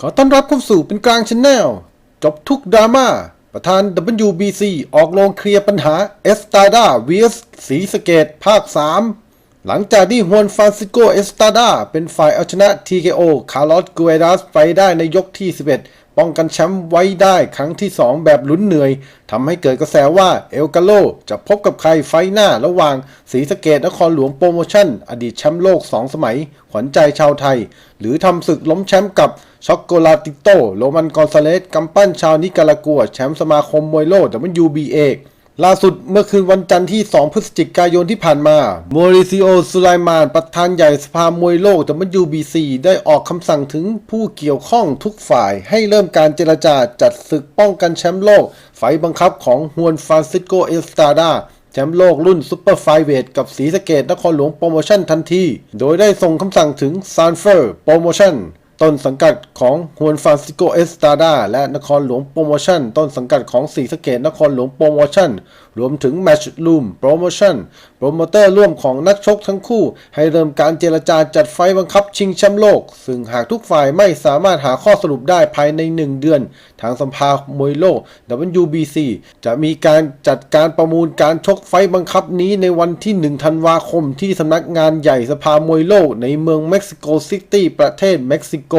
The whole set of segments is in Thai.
ขอต้อนรับเข้าสู่เป็นกลางชนแนลจบทุกดราม่า ประธาน WBC ออกโรงเคลียร์ปัญหาเอสตาดา vs สีสเกตภาค 3 หลังจากที่ฮวนฟรานซิโกเอสตาดาเป็นฝ่ายเอาชนะ TKO คาร์ลอสกูเอดัสไปได้ในยกที่ 11 ป้องกันแชมป์ไว้ได้ครั้งที่ 2 แบบลุ้นเหนื่อยทำให้เกิดกระแสว่าเอลกาโลจะพบกับใครไฟหน้าระหว่างศรีสะเกดนครหลวงโปรโมชั่น อดีตแชมป์โลก 2 สมัย ขวัญใจชาวไทย หรือทำศึกล้มแชมป์กับช็อกโกลาติโตโรมันกอนซาเลสกำปั้นชาวนิการากัวแชมป์สมาคมมวยโลก WBA ล่าสุดเมื่อคืนวันจันทร์ที่ 2 พฤศจิกายนที่ผ่านมา โมริซิโอสุไลมาน ประธานใหญ่สภามวยโลก WBC ได้ออกคำสั่งถึงผู้เกี่ยวข้องทุกฝ่าย ให้เริ่มการเจรจาจัดศึกป้องกันแชมป์โลก ไฟบังคับของฮวนฟรานซิสโกเอสตาดาแชมป์โลกรุ่นซุปเปอร์ไฟเวทกับศรีสะเกดนครหลวงโปรโมชั่นทันที โดยได้ส่งคำสั่งถึงซานเฟอร์โปรโมชั่น ต้นสังกัดของฮวนฟรานซิโกเอสตาดาและนครหลวงโปรโมชั่น ต้นสังกัดของสีสเกตนครหลวงโปรโมชั่น รวมถึงแมชลูมโปรโมชั่นโปรโมเตอร์ร่วมของนักชกทั้งคู่ ให้เริ่มการเจรจาจัดไฟบังคับชิงแชมป์โลก ซึ่งหากทุกฝ่ายไม่สามารถหาข้อสรุปได้ภายใน 1 เดือน ทางสภามวยโลก WBC จะมีการจัดการประมูลการชกไฟบังคับนี้ในวันที่ 1 ธันวาคมที่สำนักงานใหญ่สภามวยโลก ในเมืองเม็กซิโกซิตี้ประเทศเม็กซิโก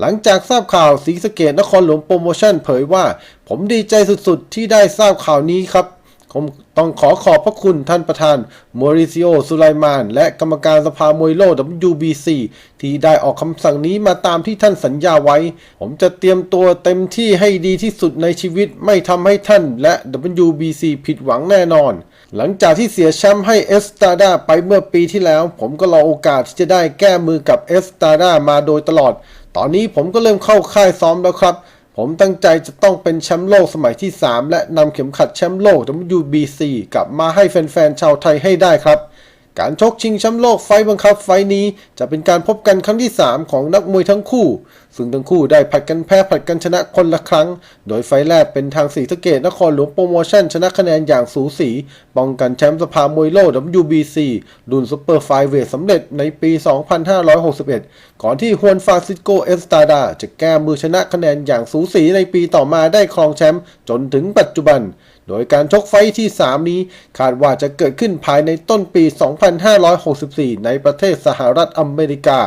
หลังจากทราบข่าวศรีสเกดนครหลวงโปรโมชั่นเผยว่า ผมดีใจสุดๆ ที่ได้ทราบข่าวนี้ครับ ผมต้องขอขอบพระคุณท่านประธานมอริซิโอสุไลมาน และกรรมการสภามวยโลก WBC ที่ได้ออกคำสั่งนี้มาตามที่ท่านสัญญาไว้ ผมจะเตรียมตัวเต็มที่ให้ดีที่สุดในชีวิตไม่ทำให้ท่านและ WBC ผิดหวังแน่นอน หลังจากที่เสียแชมป์ให้เอสตาดาไปเมื่อปีที่แล้ว ผมก็รอโอกาสที่จะได้แก้มือกับเอสตาดามาโดยตลอด ตอนนี้ผมก็เริ่มเข้าค่ายซ้อมแล้วครับ ผมตั้งใจจะต้องเป็นแชมป์โลกสมัยที่ 3 และนำเข็มขัดแชมป์โลก WBC กลับมาให้แฟนๆชาวไทยให้ได้ครับ การชกชิงแชมป์โลกไฟต์บังคับไฟต์นี้ จะเป็นการพบกันครั้งที่ 3 ของนักมวยทั้งคู่ ซึ่งทั้งคู่ได้ผัดกันแพ้ผัดกันชนะคนละครั้ง โดยไฟต์แรกเป็นทางสีสะเกตนครหลวงโปรโมชั่นชนะคะแนนอย่างสูสี ป้องกันแชมป์สภามวยโลก WBC รุ่นซุปเปอร์ไฟเวทสำเร็จในปี 2561 ก่อนที่ฮวนฟราซิโกเอสตาดา จะแก้มือชนะคะแนนอย่างสูสีในปีต่อมาได้ครองแชมป์จนถึงปัจจุบัน โดยการชกไฟท์ที่ 3 นี้คาดว่าจะเกิดขึ้นภายในต้นปี2 2564 ในประเทศสหรัฐอเมริกา